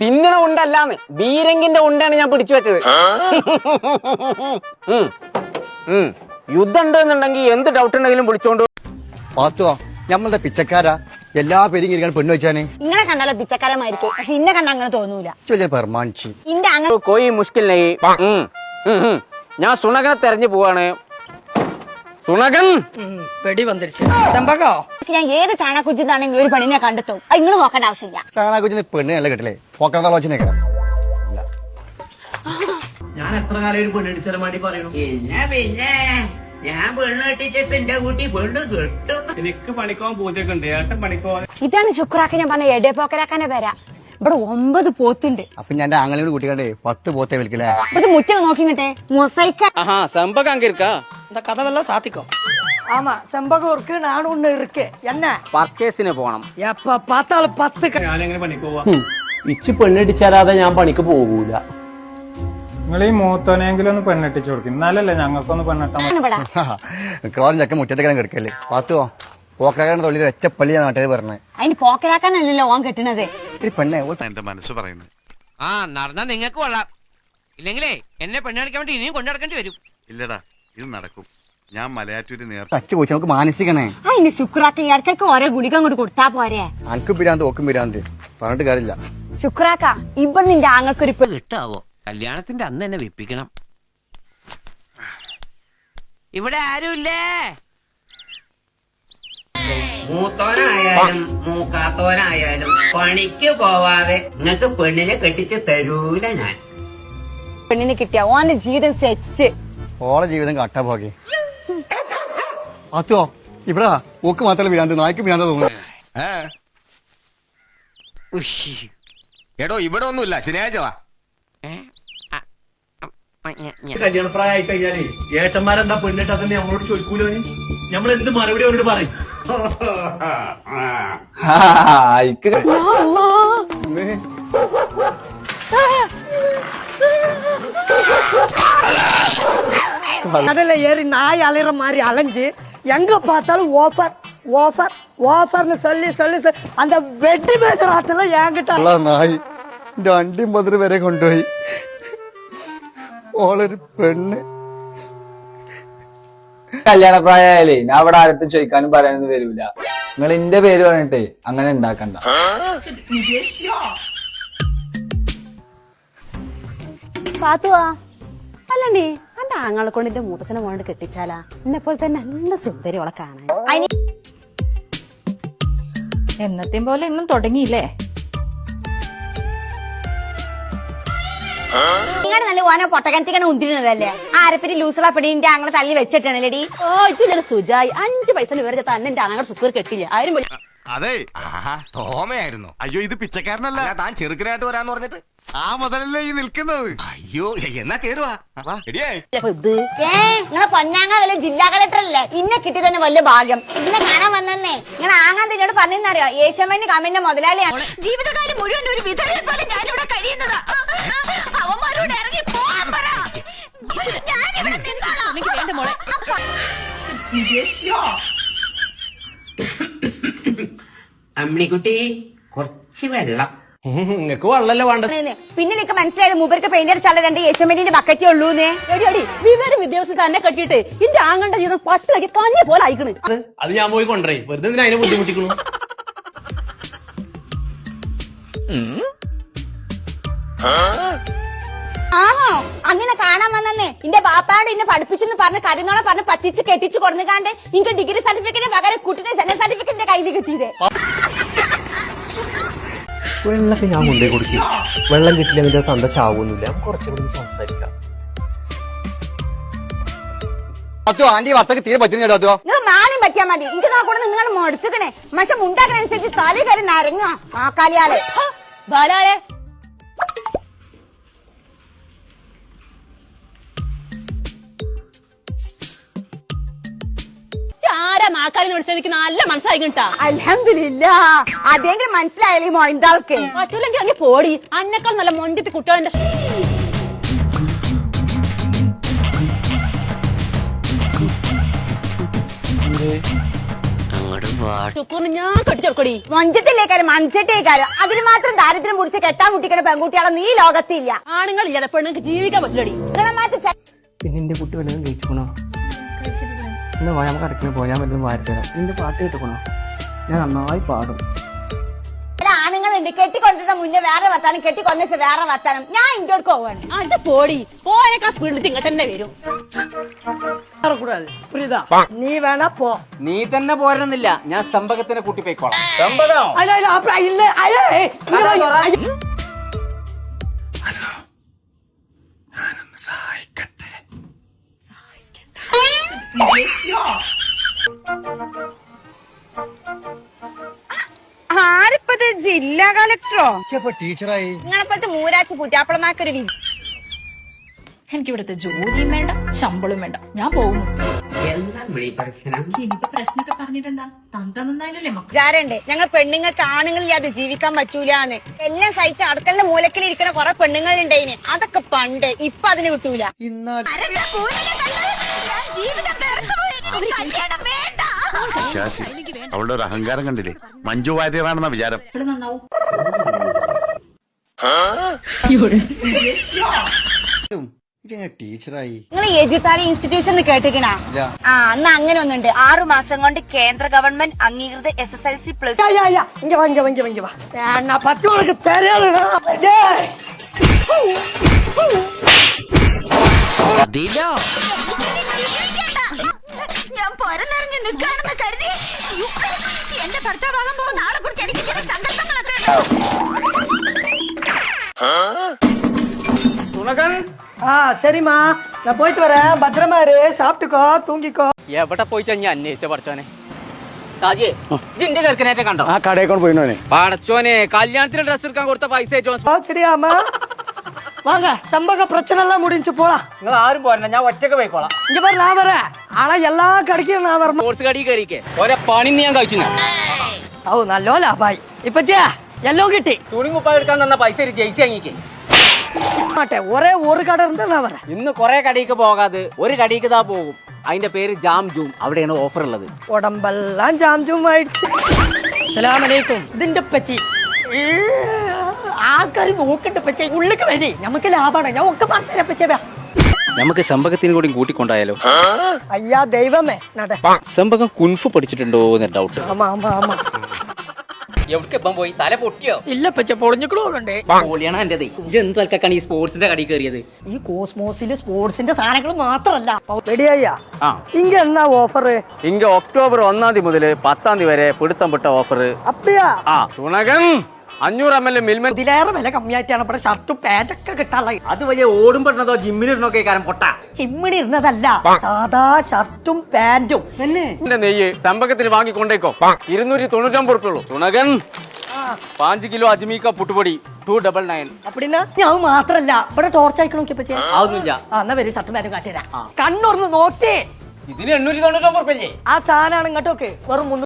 തിന്നണ ഉണ്ടല്ലാന്ന്. ബീരങ്കിന്റെ ഉണ്ടാണ് ഞാൻ പിടിച്ചു വെച്ചത്. യുദ്ധം ഉണ്ടോ യുദ്ധം ഉണ്ടെന്നുണ്ടെങ്കിൽ എന്ത് ഡൗട്ട് ഉണ്ടെങ്കിലും വിളിച്ചോണ്ട് പാത്തുവാ നമ്മളുടെ പിച്ചക്കാരാ. എല്ലാ പേരും ഇരിക്കാൻ പെണ്ണു വെച്ചാനേ നിങ്ങളെ കണ്ടാലോ പിച്ചക്കാരമായിരിക്കും പക്ഷെ ഇന്നെ കണ്ട അങ്ങനെ തോന്നൂല. ഇന്റെ അങ്ങനെ കോയി മുഷ്കിൽ. ഞാൻ സുണകനെ തെരഞ്ഞു പോവാണ്. തുണകൻ? വെടി വന്നിരിച്ചു. ഞാൻ ഏത് ചാണകുജിന്നാണെങ്കിൽ ഒരു പെണ്ണിനെ കണ്ടെത്തും. നിങ്ങൾ നോക്കേണ്ട ആവശ്യമില്ല. ചാണകുജിന്ന് പെണ്ണ് നല്ല കിട്ടില്ലേ? പോക്കറോച്ചിനെ ഞാൻ എത്ര കാലം ഒരു പെണ്ണ് അടിച്ചാലും വേണ്ടി പിന്നെ പിന്നെ. ഞാൻ പെണ്ണ് കെട്ടിച്ചിട്ട് എന്റെ കൂട്ടി പെണ്ണ് കെട്ടും. എനിക്ക് പണിക്കോവാൻ പൂജയൊക്കെ ഉണ്ട് ഏട്ടൻ പണിക്കോവാൻ. ഇതാണ് ശുക്രാക്ക് ഞാൻ പറഞ്ഞ എടേ പോക്കരാക്കാനെ വരാ ഇവിടെ ഒമ്പത് പോത്തുണ്ട്. അപ്പൊ ഞാൻ ആങ്ങളോട് കൂട്ടിക്കണ്ടേ പത്ത് പോത്തേ വിളിക്കില്ലേ മുറ്റ നോക്കിങ്ങട്ടെ. മൊസൈക്ക. സംഭവം കാണിക്കാ இந்த கதவெல்லாம் சாத்திக்கும் ஆமா செம்பகம் இருக்கு நானும் ஒண்ணு இருக்கு என்ன പർച്ചേസിന് പോണം எப்ப பார்த்தாலும் பத்து க- ഞാനെങ്ങനെ പണിക്കോവാ ഇച്ച് പെണ്ണിടിച്ചാലാതെ ഞാൻ പണിക്ക് പോകൂല നിങ്ങൾ ഈ മൂത്തോനെങ്കിലും ഒന്ന് പെണ്ണെട്ടിച്ചു കൊടുക്കും എന്നാലല്ലേ ഞങ്ങൾക്കൊന്ന് പെണ്ണെട്ടാൻ ഇവിടെ മിക്കവാറും ചക്ക മുറ്റത്തേക്കാൻ കിടക്കല്ലേ പാത്തുവോ പോക്കാക്കാരുടെ തൊഴിൽ ഒറ്റ പള്ളിയാ നാട്ടുകാർ പറഞ്ഞേ അതിന് പോക്കരാക്കാനല്ലല്ലോ ഓൻ കെട്ടണത് ഒരു പെണ്ണെ ഓൾ എന്റെ മനസ്സ് പറയുന്നത് ആ നടന്നാ നിങ്ങൾക്ക് കൊള്ളാം ഇല്ലെങ്കിലേ എന്നെ പെണ്ണ് കാണിക്കാൻ വേണ്ടി ഇനിയും കൊണ്ടു നടക്കേണ്ടി വരും ഇല്ലടാ ഇത് നടക്കും. ഞാൻ മലയാറ്റൂര് നേരത്തെ തച്ച് പോയി നമുക്ക് മാനസികണേ അതിന്റെ ശുക്രാക്ക ഇടയ്ക്കിടയ്ക്ക് ഓരോ ഗുളിക അങ്ങോട്ട് കൊടുത്താ പോരെ? അനക്കും പിരാന്ത് ഓക്കും പിരാന്ത്. പറഞ്ഞിട്ട് കാര്യമില്ല. ശുക്രാക്ക ഇവിടെ നിന്റെ ആങ്ങൾക്കൊരു പെ- കിട്ടാവോ? കല്യാണത്തിന്റെ അന്ന് തന്നെ വിപ്പിക്കണം ഇവിടെ ആരുമില്ലേ? മൂത്തോനായാലും മൂക്കാത്തോനായാലും പണിക്ക് പോവാതെ നിങ്ങക്ക് പെണ്ണിനെ കെട്ടിച്ച് തരൂല ഞാൻ. പെണ്ണിനെ കിട്ടിയ ഓന്റെ ജീവിതം സെറ്റ് ഓളെ ജീവിതം കട്ട പോകെ അത്തോ ഇവിടെ ഓക്ക് മാത്രമല്ല പിരാന്ത് നായ്ക്ക് പിരാന്ത് തോന്നുന്നു എടോ ഇവിടെ ഒന്നുമില്ല ശനിയാഴ്ച വാ കല്യാണ പ്രായമായി കഴിഞ്ഞാലേ ഏട്ടന്മാരെന്താ പെണ്ണിട്ടാത്തന്നെ നമ്മളോട് ചോദിക്കൂലോ നമ്മൾ എന്ത് മറുപടി അവരോട് പറയും അയക്ക് கடல்ல ஏறி நாய் அலைற மாதிரி அலைஞ்சு எங்க பார்த்தாலும் ஓஃபர் ஓஃபர் ஓஃபர்னு சொல்லி சொல்லி சொல்லி அந்த வெட்டி பேசுற ஆட்டெல்லாம் என்கிட்ட ഉള്ള നായി എന്റെ അണ്ടിയും പതിര് വരെ കൊണ്ടുപോയി ഓളൊരു പെണ്ണ് കല്യാണ പ്രായാലേ ഞാൻ അവിടെ ആരടുത്ത് ചോദിക്കാനും പറയാനൊന്നും വരൂല നിങ്ങൾ എന്റെ പേര് പറഞ്ഞിട്ടേ അങ്ങനെ ഉണ്ടാക്കണ്ട പാത്തുവാ അല്ലണ്ടേ അന്റെ ആങ്ങളെ കൊണ്ട് എന്റെ മൂത്തച്ഛനെ മോണ്ട് കെട്ടിച്ചാലാ? എന്നെ പോലെ തന്നെ നല്ല സുന്ദരി അവളെ കാണാൻ എന്നത്തെയും പോലെ ഇന്നും തുടങ്ങിയില്ലേ? നിങ്ങളുടെ നല്ല ഓനെ പൊട്ടക്കനത്തിക്കണ ഉന്തിരുന്നതല്ലേ ആരെപ്പറ്റി ലൂസറ പെടിന്റെ അങ്ങനെ തല്ലി വെച്ചിട്ടാണല്ലേടി? ഓ ഇതൊരു സുജായി. അഞ്ച് പൈസ വിവരം തന്നെ എന്റെ അങ്ങനെ സുക്കർ കെട്ടില്ല. ആരും അതെ. തോമയായിരുന്നു. അയ്യോ ഇത് പിച്ചക്കാരനല്ല. താൻ ചെറുക്കനായിട്ട് വരാന്ന് പറഞ്ഞിട്ട്. ആ മുതലല്ലേ ഈ നിൽക്കുന്നത്? അയ്യോ എന്നാ കേറുവാ. നിങ്ങളെ പൊന്നാങ്ങ വല്ല ജില്ലാ കളക്ടർ അല്ലേ? ഇന്നെ കിട്ടി തന്നെ വലിയ ഭാഗ്യം. ഇന്നെ കാണാൻ വന്നേ നിങ്ങൾ ആങ്ങാൻ തന്നോട് പറഞ്ഞറിയോ ഏഷ്യാമേന്റെ കമ്മിന്റെ മുതലാളിയാണ്. ജീവിതകാലം മുഴുവൻ ഒരു വിധവയെ പോലെ ഞാനിവിടെ കഴിയുന്നത്. അവന്മാരോട് ഇറങ്ങി പോവാൻ പറ. ഞാനിവിടെ നിന്നോളാം. വേണ്ട മോളെ. അമ്മിണിക്കുട്ടി കുറച്ച് വെള്ളം. നിങ്ങക്ക് വെള്ളല്ലേ വേണ്ടത്? പിന്നെ എനിക്ക് മനസ്സിലായത് മൂപ്പർക്ക് പെയിന്റ് അടിച്ചാൽ രണ്ട് ഏഷ്യാമേന്റിന്റെ ബക്കറ്റേ ഉള്ളൂന്നേ? വിവരം വിദ്യാഭ്യാസം തന്നെ കെട്ടിട്ട് എന്റെ ആങ്ങളുടെ ജീവിതം പട്ടിലാക്കി കഞ്ഞ പോലെ അയക്കണ് അത് ഞാൻ പോയി കൊണ്ടുവരേ. വെറുതെ എന്തിനാ അതിനെ ബുദ്ധിമുട്ടിക്കണു? ആണോ? അങ്ങനെ കാണാൻ വന്നേ എന്റെ ബാപ്പായോട് ഇന്നെ പഠിപ്പിച്ചെന്ന് പറഞ്ഞ് കരുന്നോളം പറഞ്ഞ് പറ്റിച്ച് കെട്ടിച്ച് കൊടുന്നുകാണ്ട് എനിക്ക് ഡിഗ്രി സർട്ടിഫിക്കറ്റ് പകരം കുട്ടിയുടെ ജനന സർട്ടിഫിക്കറ്റിന്റെ കയ്യിൽ കിട്ടിയത് വെള്ളമൊക്കെ ഞാൻ കൊണ്ടേ കൊടുക്കും. വെള്ളം കിട്ടില്ല എന്നിട്ട് തന്ത ചാവൊന്നുമില്ല നമുക്ക് കുറച്ചുകൂടി സംസാരിക്കാം. പത്തോ ആന്റി വർത്തക്ക് തീരെ പറ്റുന്നില്ല നിങ്ങൾ നാലും പറ്റിയാ മതി. എനിക്ക് നോക്കൂടെ നിങ്ങൾ മുടത്തുക്കണേ. പക്ഷെ മുണ്ടാക്കണനുസരിച്ച് തലി കയറി ആ കാലിയാലെ ബാലാലെ മാക്കാലിനെ വിളിച്ചത് എനിക്ക് നല്ല മനസ്സിലായി കിട്ടാ അലഹമില്ല അതെങ്കിലും മനസ്സിലായാലേ മൊയന്താൾക്ക്? പറ്റൂലെങ്കിൽ അങ്ങ് പോടി. അന്നേക്കാൾ നല്ല മൊണ്ടിട്ട് കുട്ടികളെ ഞാൻ അതിന് മാത്രം ദാരിദ്ര്യം പിടിച്ച് കെട്ടാൻ മുട്ടിക്കുന്ന പെൺകുട്ടികളെ നീ ലോകത്തില്ല. ആണുങ്ങളില്ലാതെ പെണ്ണുങ്ങൾക്ക് ജീവിക്കാൻ പറ്റില്ലടി. പിന്നെ എന്റെ കുട്ടി വല്ലതും കഴിച്ചുക്കണോ എന്നാ പോയാൽ നമുക്ക് അടക്കിന് പോയാൽ വല്ലതും വാരിത്തരാം. നിന്റെ പാട്ട് കേട്ടുക്കണോ ഞാൻ നന്നായി പാടും. ആണുങ്ങളുണ്ട്. മുന്നേ വേറെ വർത്താനം കെട്ടിക്കൊണ്ട വേറെ വർത്താനം. ഞാൻ ഇങ്ങോട്ട് പോവാണ്. പോടി. പോയേക്കാ സ്പീഡിൽ ഇങ്ങോട്ട് തന്നെ വരും. കൂടാതെ പ്രീത. നീ വേണ പോ. നീ തന്നെ പോരണമെന്നില്ല. ഞാൻ സമ്പകത്തിനെ കൂട്ടി പോയിക്കോളാം സമ്പകം ആരിപ്പത് ജില്ലാ കളക്ടറോ? ടീച്ചറായി. നിങ്ങളിപ്പത്തെ മൂരാച്ച് പുറ്റാപ്പളമാക്കൊരു വി എനിക്ക് ഇവിടുത്തെ ജോലിയും വേണ്ട ശമ്പളം വേണ്ട. ഞാൻ പോകുന്നു. പ്രശ്നമൊക്കെ പറഞ്ഞിട്ട് എന്താ തന്ത നന്നായില്ലല്ലേ മക്കൾ വിചാരണ്ട് ഞങ്ങൾ പെണ്ണുങ്ങൾക്ക് ആണുങ്ങളില്ലാതെ ജീവിക്കാൻ പറ്റൂലെന്ന്. എല്ലാം സഹിച്ച് അടുക്കളുടെ മൂലക്കിൽ ഇരിക്കുന്ന കുറെ പെണ്ണുങ്ങൾ ഉണ്ടായിന് അതൊക്കെ പണ്ട് ഇപ്പൊ അതിന് കിട്ടൂല. ആരെന്താ ശാശി അവളുടെ ഒരു അഹങ്കാരം കണ്ടില്ലേ? മഞ്ജു വാര്യറാണെന്ന വിചാരം. ടീച്ചറായി? നിങ്ങൾ യജുത്താലി ഇൻസ്റ്റിറ്റ്യൂഷൻ കേട്ടിക്കണാ ആ അന്ന് അങ്ങനെ ഒന്നുണ്ട്. ആറു മാസം കൊണ്ട് കേന്ദ്ര ഗവൺമെന്റ് അംഗീകൃത S S L C plus അതിലോ നിൽക്കുകയാണെന്ന് കരുതി എന്റെ ഭർത്താവാകാൻ പോകുന്ന ആളെ കുറിച്ച് എനിക്ക് ചില സങ്കല്പങ്ങളൊക്കെ ആ ശരിമാ ഞാൻ പോയിട്ട് വരാം ഭദ്രമാര് സാപ്പിട്ടുക്കോ തൂങ്ങിക്കോ എവിടെ പോയിട്ടാ ഞാൻ അന്വേഷിച്ച പഠിച്ചോനെ ഷാജിയെ ഇതിന്റെ ചെറുക്കനേറ്റ കണ്ടോ ആ കടയിൽ കൊണ്ട് പോയിനോനെ പടച്ചോനെ കല്യാണത്തിന് ഡ്രസ് എടുക്കാൻ കൊടുത്ത പൈസ ഏറ്റവും ശരിയാമ്മ வாங்க சம்பக பிரச்சனை எல்லாம் முடிஞ்சு போலாம் നിങ്ങൾ ആരും പോരണ്ട ഞാൻ ഒറ്റയ്ക്ക് പോയിക്കോളാം இங்க பாரு நான் வரேன் ஆனா எல்லா கடைக்கும் நான் സ്പോർട്സ് കടി കയറിക്കേ. ഓരോ പണി ഞാൻ കഴിച്ചു ഓ നല്ലോ ലാഭായി. ഇപ്പച്ചേ എല്ലാം കിട്ടി. തുണി കുപ്പായ എടുക്കാൻ തന്ന പൈസ ഒരു ജെയ്സി വാങ്ങിക്കേ. ஒரே ஒரு கடை நான் ഇന്ന് കുറെ കടിക്ക് പോകാതെ ഒരു കടിക്ക് താ പോകും. അതിന്റെ പേര് ജാം ജൂം അവിടെയാണ് ഓഫർ ഉള്ളത്. ഉടമ്പെല്ലാം ജാം ജൂം ആയിട്ട് ഇതിന്റെ പറ്റി. ഈ ആൾക്കാർ നോക്കണ്ട പച്ചേ ഉള്ളിക്ക് വരി. നമുക്ക് ലാഭാണ്. ഞാൻ ഒക്കെ പറഞ്ഞ പച്ചേ നമുക്ക് സമ്പകത്തിന് കൂടി കൂട്ടിക്കൊണ്ടായാലോ? അയ്യാ ദൈവമേ. നട. സമ്പകം കുൻഫു പഠിച്ചിട്ടുണ്ടോ എന്ന് ഡൗട്ട് ആമാ ആമാ പോയി? തല പൊട്ടിയോ? ഇല്ല പച്ചേ പൊളിഞ്ഞിക്കണോണ്ട് പൊളിയാണ് എന്റെ എന്ത് തൽക്കാണ് ഈ സ്പോർട്സിന്റെ കടി കയറിയത്? ഈ കോസ്മോസിൽ സ്പോർട്സിന്റെ സാധനങ്ങൾ മാത്രമല്ല. റെഡിയായ എന്നാ ഓഫർ ഇങ്ങ ഒക്ടോബർ ഒന്നാം തീയതി മുതൽ പത്താം തീയതി വരെ പിടുത്തം പെട്ട ഓഫർ അപ്പയാ. ആ സുണകൻ അഞ്ഞൂറ് എം എൽ മിൽമൻ ഇതിലേറെ വില കമ്മിയായിട്ടാണ് ഇവിടെ ഷർട്ട് പാന്റൊക്കെ കിട്ടാനുള്ളത്. അത് വലിയ ഓടും പെടുന്നതോ ജിമ്മിനിരുന്നൊക്കെ കാരം പൊട്ട. ചിമ്മിണി ഇരുന്നതല്ല സാധാ ഷർട്ടും പാന്റും. തന്നെ എന്റെ നെയ്യ് സമ്പകത്തിന് വാങ്ങിക്കൊണ്ടേക്കോ. ഇരുന്നൂറ്റി തൊണ്ണൂറ്റൊമ്പത് ഉറുപ്പുള്ളൂ തുണകൻ പാഞ്ച് കിലോ അജ്മീക്ക പുട്ടുപൊടി ടു ഡബിൾ നയൻ അപ്പടിന്നാ? ഞാൻ മാത്രല്ല ഇവിടെ ടോർച്ച് അയക്കണോ പച്ചേ അതൊന്നുമില്ല. ആ എന്നാ വരും ഷർട്ടും പാന്റും കാട്ടിയതാ കണ്ണൊന്ന് നോക്കേ. ഇതിന് എണ്ണൂറ്റി തൊണ്ണൂറ്റൊമ്പത് ഉറുപ്പല്ലേ ആ സാധനമാണ് ഇങ്ങോട്ടൊക്കെ. വെറും മുന്നൂറ്റി